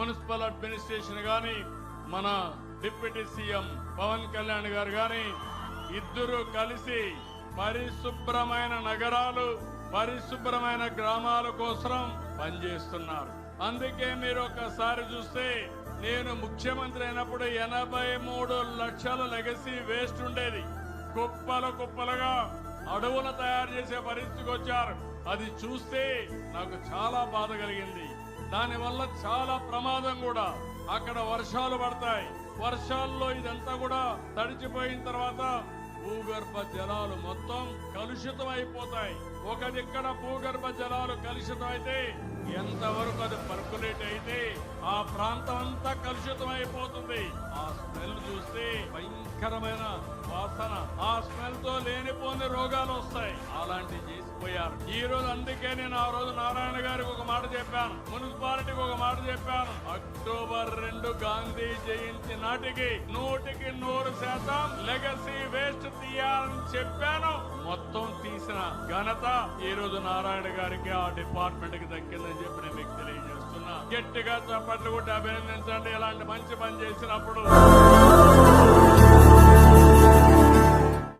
Municipal administration గాని మన deputy CM Pawan Kalyan గారు గాని ఇద్దరు కలిసి పరిశుభ్రమైన నగరాలు పరిశుభ్రమైన గ్రామాల కోసం పనిచేస్తున్నారు. అందుకే మీరు ఒకసారి చూస్తే నేను ముఖ్యమంత్రి అయినప్పుడు ఎనభై మూడు లక్షల లెగసీ వేస్ట్ ఉండేది. కుప్పలు కుప్పలుగా అడవులు తయారు చేసే పరిస్థితికి వచ్చారు. అది చూస్తే నాకు చాలా బాధ కలిగింది. దానివల్ల చాలా ప్రమాదం కూడా. అక్కడ వర్షాలు పడతాయి. వర్షాల్లో ఇదంతా కూడా తడిచిపోయిన తర్వాత భూగర్భ జలాలు మొత్తం కలుషితం అయిపోతాయి ఒక దిక్కడ భూగర్భ జలాలు కలుషితం అయితే ఎంతవరకు అది పర్కులేట్ అయితే ఆ ప్రాంతం అంతా కలుషితం అయిపోతుంది ఆ స్మెల్ చూస్తే భయంకరమైన వాసన. ఆ స్మెల్తో లేనిపోని రోగాలు వస్తాయి. అలాంటివి చేసిపోయారు. ఈ రోజు అందుకే నేను ఆ రోజు నారాయణ గారికి ఒక మాట చెప్పాను. మున్సిపాలిటీకి ఒక మాట చెప్పాను. అక్టోబర్ రెండు గాంధీ జయంతి నాటికి నూటికి నూరు శాతం లెగసీ వేస్ట్ తీయాలని చెప్పాను. మొత్తం తీసిన ఘనత ఈ రోజు నారాయణ గారికి ఆ డిపార్ట్మెంట్కి దక్కిందని చెప్పి నేను మీకు తెలియజేస్తున్నా. గట్టిగా చప్పట్లు కూడా అభినందించండి. ఇలాంటి మంచి పని చేసినప్పుడు